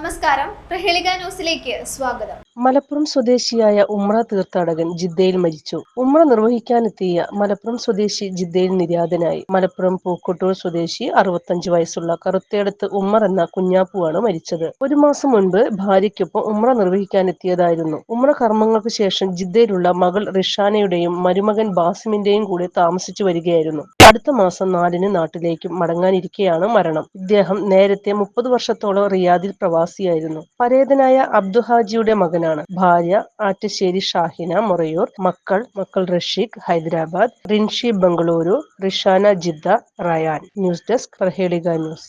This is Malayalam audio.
നമസ്കാരം. പ്രഹേളിക ന്യൂസിലേക്ക് സ്വാഗതം. മലപ്പുറം സ്വദേശിയായ ഉമ്ര തീർത്ഥാടകൻ ജിദ്ദയിൽ മരിച്ചു. ഉമ്ര നിർവഹിക്കാനെത്തിയ മലപ്പുറം സ്വദേശി ജിദ്ദയിൽ നിര്യാതനായി. മലപ്പുറം പൂക്കോട്ടൂർ സ്വദേശി അറുപത്തഞ്ച് വയസ്സുള്ള കറുത്തേടത്ത് ഉമ്മർ എന്ന കുഞ്ഞാപ്പുവാണ് മരിച്ചത്. ഒരു മാസം മുൻപ് ഭാര്യയ്ക്കൊപ്പം ഉമ്ര നിർവഹിക്കാനെത്തിയതായിരുന്നു. ഉമ്ര കർമ്മങ്ങൾക്ക് ശേഷം ജിദ്ദയിലുള്ള മകൾ റിഷാനയുടെയും മരുമകൻ ബാസിമിന്റെയും കൂടെ താമസിച്ചു വരികയായിരുന്നു. അടുത്ത മാസം നാലിന് നാട്ടിലേക്ക് മടങ്ങാനിരിക്കെയാണ് മരണം. ഇദ്ദേഹം നേരത്തെ മുപ്പത് വർഷത്തോളം റിയാദിൽ പ്രവാസിയായിരുന്നു. പരേതനായ അബ്ദുഹാജിയുടെ മകനാണ്. ഭാര്യ ആറ്റശ്ശേരി ഷാഹിന മൊറയൂർ മക്കൾ മക്കൾ Rasheeq Hyderabad Rinshi Bengaluru Rishana Jeddah Rayan. News desk Prahelika news.